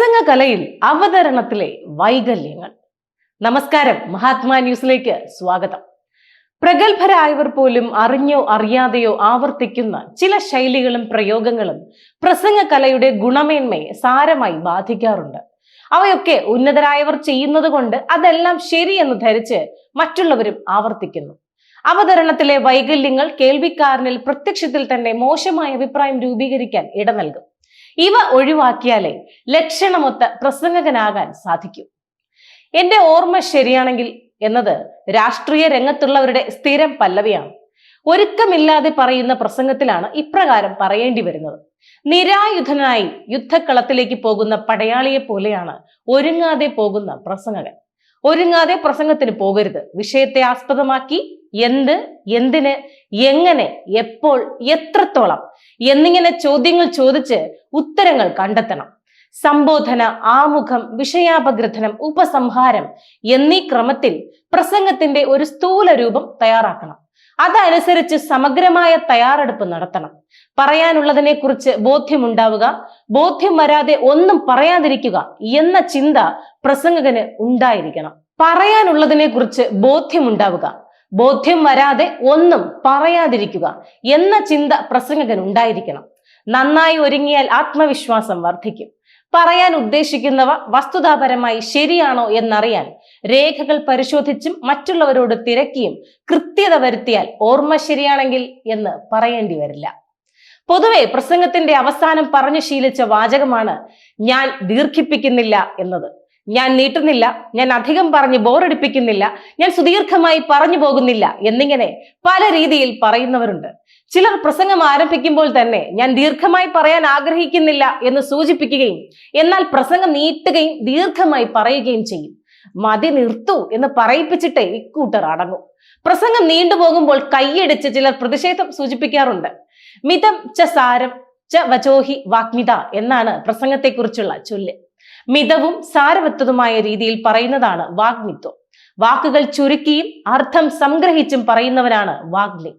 പ്രസംഗ കലയിൽ അവതരണത്തിലെ വൈകല്യങ്ങൾ. നമസ്കാരം. മഹാത്മാ ന്യൂസിലേക്ക് സ്വാഗതം. പ്രഗത്ഭരായവർ പോലും അറിഞ്ഞോ അറിയാതെയോ ആവർത്തിക്കുന്ന ചില ശൈലികളും പ്രയോഗങ്ങളും പ്രസംഗകലയുടെ ഗുണമേന്മയെ സാരമായി ബാധിക്കാറുണ്ട്. അവയൊക്കെ ഉന്നതരായവർ ചെയ്യുന്നത് കൊണ്ട് അതെല്ലാം ശരിയെന്ന് ധരിച്ച് മറ്റുള്ളവരും ആവർത്തിക്കുന്നു. അവതരണത്തിലെ വൈകല്യങ്ങൾ കേൾവിക്കാരനിൽ പ്രത്യക്ഷത്തിൽ തന്നെ മോശമായ അഭിപ്രായം രൂപീകരിക്കാൻ ഇട നൽകും. ഇവ ഒഴിവാക്കിയാലേ ലക്ഷണമൊത്ത പ്രസംഗകനാകാൻ സാധിക്കും. എന്റെ ഓർമ്മ ശരിയാണെങ്കിൽ എന്നത് രാഷ്ട്രീയ രംഗത്തുള്ളവരുടെ സ്ഥിരം പല്ലവിയാണ്. ഒരുക്കമില്ലാതെ പറയുന്ന പ്രസംഗത്തിലാണ് ഇപ്രകാരം പറയേണ്ടി വരുന്നത്. നിരായുധനായി യുദ്ധക്കളത്തിലേക്ക് പോകുന്ന പടയാളിയെ പോലെയാണ് ഒരുങ്ങാതെ പോകുന്ന പ്രസംഗകൻ. ഒരുങ്ങാതെ പ്രസംഗത്തിന് പോകരുത്. വിഷയത്തെ ആസ്പദമാക്കി എന്ത് എന്തിന് എങ്ങനെ എപ്പോൾ എത്രത്തോളം എന്നിങ്ങനെ ചോദ്യങ്ങൾ ചോദിച്ച് ഉത്തരങ്ങൾ കണ്ടെത്തണം. സംബോധന ആമുഖം വിഷയാപഗ്രഥനം ഉപസംഹാരം എന്നീ ക്രമത്തിൽ പ്രസംഗത്തിന്റെ ഒരു സ്ഥൂല രൂപം തയ്യാറാക്കണം. അതനുസരിച്ച് സമഗ്രമായ തയ്യാറെടുപ്പ് നടത്തണം. പറയാനുള്ളതിനെ കുറിച്ച് ബോധ്യമുണ്ടാവുക ബോധ്യം വരാതെ ഒന്നും പറയാതിരിക്കുക എന്ന ചിന്ത പ്രസംഗകന് ഉണ്ടായിരിക്കണം. പറയാനുള്ളതിനെ കുറിച്ച് ബോധ്യമുണ്ടാവുക ബോധ്യം വരാതെ ഒന്നും പറയാതിരിക്കുക എന്ന ചിന്ത പ്രസംഗകൻ ഉണ്ടായിരിക്കണം നന്നായി ഒരുങ്ങിയാൽ ആത്മവിശ്വാസം വർദ്ധിക്കും. പറയാൻ ഉദ്ദേശിക്കുന്നവ വസ്തുതാപരമായി ശരിയാണോ എന്നറിയാൻ രേഖകൾ പരിശോധിച്ചും മറ്റുള്ളവരോട് തിരക്കിയും കൃത്യത വരുത്തിയാൽ ഓർമ്മ ശരിയാണെങ്കിൽ എന്ന് പറയേണ്ടി വരില്ല. പൊതുവെ പ്രസംഗത്തിന്റെ അവസാനം പറഞ്ഞു ശീലിച്ച വാചകമാണ് ഞാൻ ദീർഘിപ്പിക്കുന്നില്ല എന്നത്. ഞാൻ നീട്ടുന്നില്ല ഞാൻ അധികം പറഞ്ഞ് ബോറടിപ്പിക്കുന്നില്ല ഞാൻ സുദീർഘമായി പറഞ്ഞു പോകുന്നില്ല എന്നിങ്ങനെ പല രീതിയിൽ പറയുന്നവരുണ്ട്. ചിലർ പ്രസംഗം ആരംഭിക്കുമ്പോൾ തന്നെ ഞാൻ ദീർഘമായി പറയാൻ ആഗ്രഹിക്കുന്നില്ല എന്ന് സൂചിപ്പിക്കുകയും എന്നാൽ പ്രസംഗം നീട്ടുകയും ദീർഘമായി പറയുകയും ചെയ്യും. മതി നിർത്തു എന്ന് പറയിപ്പിച്ചിട്ടേ ഇക്കൂട്ടർ അടങ്ങും. പ്രസംഗം നീണ്ടുപോകുമ്പോൾ കൈയടിച്ച് ചിലർ പ്രതിഷേധം സൂചിപ്പിക്കാറുണ്ട്. മിതം ച സാരം ച വചോഹി വാഗ്മിത എന്നാണ് പ്രസംഗത്തെക്കുറിച്ചുള്ള ചൊല്ല്. മിതവും സാരവത്തതുമായ രീതിയിൽ പറയുന്നതാണ് വാഗ്മിത്വം. വാക്കുകൾ ചുരുക്കിയും അർത്ഥം സംഗ്രഹിച്ചും പറയുന്നവനാണ് വാഗ്മി.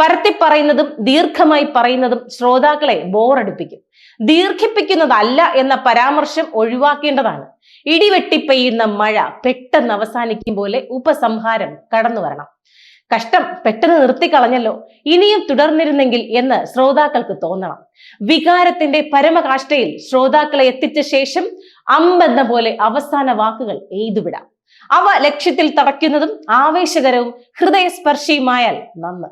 പരത്തി പറയുന്നതും ദീർഘമായി പറയുന്നതും ശ്രോതാക്കളെ ബോറടിപ്പിക്കും. ദീർഘിപ്പിക്കുന്നതല്ല എന്ന പരാമർശം ഒഴിവാക്കേണ്ടതാണ്. ഇടിവെട്ടി പെയ്യുന്ന മഴ പെട്ടെന്ന് അവസാനിക്കും പോലെ ഉപസംഹാരം കടന്നു വരണം. കഷ്ടം പെട്ടെന്ന് നിർത്തിക്കളഞ്ഞല്ലോ. ഇനിയും തുടർന്നിരുന്നെങ്കിൽ എന്ന് ശ്രോതാക്കൾക്ക് തോന്നണം. വികാരത്തിന്റെ പരമകാഷ്ഠയിൽ ശ്രോതാക്കളെ എത്തിച്ച ശേഷം അമ്പെന്ന പോലെ അവസാന വാക്കുകൾ എയ്തുവിടാം അവ ലക്ഷ്യത്തിൽ തടയ്ക്കുന്നതും ആവേശകരവും ഹൃദയസ്പർശിയുമായാൽ നന്ന്.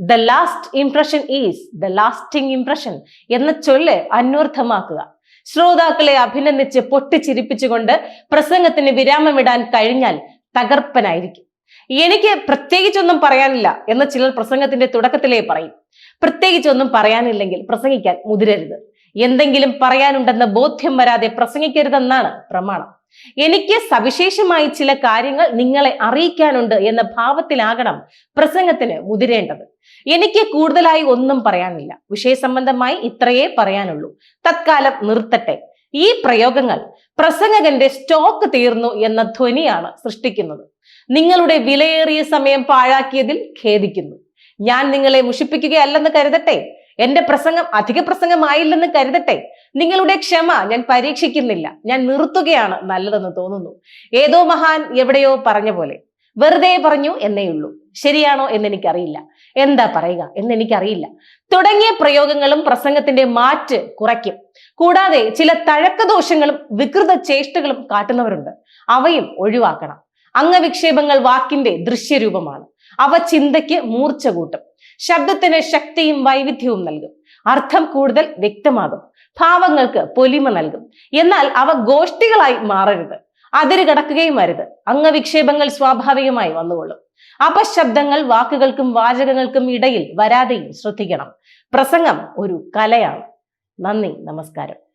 The last impression is the lasting impression എന്ന ചൊല്ല് അന്വർത്ഥമാക്കുക. ശ്രോതാക്കളെ അഭിനന്ദിച്ച് പൊട്ടിച്ചിരിപ്പിച്ചുകൊണ്ട് പ്രസംഗത്തിന് വിരാമമിടാൻ കഴിഞ്ഞാൽ തകർപ്പനായിരിക്കും. എനിക്ക് പ്രത്യേകിച്ചൊന്നും പറയാനില്ല എന്ന് ചിലർ പ്രസംഗത്തിന്റെ തുടക്കത്തിലേ പറയും. പ്രത്യേകിച്ചൊന്നും പറയാനില്ലെങ്കിൽ പ്രസംഗിക്കാൻ മുതിരരുത്. എന്തെങ്കിലും പറയാനുണ്ടെന്ന് ബോധ്യം വരാതെ പ്രസംഗിക്കരുതെന്നാണ് പ്രമാണം. എനിക്ക് സവിശേഷമായി ചില കാര്യങ്ങൾ നിങ്ങളെ അറിയിക്കാനുണ്ട് എന്ന ഭാവത്തിലാകണം പ്രസംഗത്തിന് മുതിരേണ്ടത്. എനിക്ക് കൂടുതലായി ഒന്നും പറയാനില്ല. വിഷയസംബന്ധമായി ഇത്രയേ പറയാനുള്ളൂ. തത്കാലം നിർത്തട്ടെ. ഈ പ്രയോഗങ്ങൾ പ്രസംഗകന്റെ സ്റ്റോക്ക് തീർന്നു എന്ന ധ്വനിയാണ് സൃഷ്ടിക്കുന്നത്. നിങ്ങളുടെ വിലയേറിയ സമയം പാഴാക്കിയതിൽ ഖേദിക്കുന്നു. ഞാൻ നിങ്ങളെ മുഷിപ്പിക്കുകയല്ലെന്ന് കരുതട്ടെ. എന്റെ പ്രസംഗം അധിക പ്രസംഗമായില്ലെന്ന് കരുതട്ടെ. നിങ്ങളുടെ ക്ഷമ ഞാൻ പരീക്ഷിക്കുന്നില്ല. ഞാൻ നിർത്തുകയാണ് നല്ലതെന്ന് തോന്നുന്നു. ഏതോ മഹാൻ എവിടെയോ പറഞ്ഞ പോലെ വെറുതെ പറഞ്ഞു എന്നേ ഉള്ളൂ. ശരിയാണോ എന്ന് എനിക്കറിയില്ല. എന്താ പറയുക എന്ന് എനിക്കറിയില്ല. തുടങ്ങിയ പ്രയോഗങ്ങളും പ്രസംഗത്തിന്റെ മാറ്റ് കുറയ്ക്കും. കൂടാതെ ചില തഴക്കദോഷങ്ങളും വികൃത ചേഷ്ടകളും കാട്ടുന്നവരുണ്ട്. അവയും ഒഴിവാക്കണം. അംഗവിക്ഷേപങ്ങൾ വാക്കിന്റെ ദൃശ്യരൂപമാണ്. അവ ചിന്തയ്ക്ക് മൂർച്ച കൂട്ടും. ശബ്ദത്തിന് ശക്തിയും വൈവിധ്യവും നൽകും. അർത്ഥം കൂടുതൽ വ്യക്തമാകും. ഭാവങ്ങൾക്ക് പൊലിമ നൽകും. എന്നാൽ അവ ഗോഷ്ഠികളായി മാറരുത്. അതിര് കടക്കുകയും അരുത്. അംഗവിക്ഷേപങ്ങൾ സ്വാഭാവികമായി വന്നുകൊള്ളും. അപശബ്ദങ്ങൾ വാക്കുകൾക്കും വാചകങ്ങൾക്കും ഇടയിൽ വരാതെയും ശ്രദ്ധിക്കണം. പ്രസംഗം ഒരു കലയാണ്. നന്ദി നമസ്കാരം.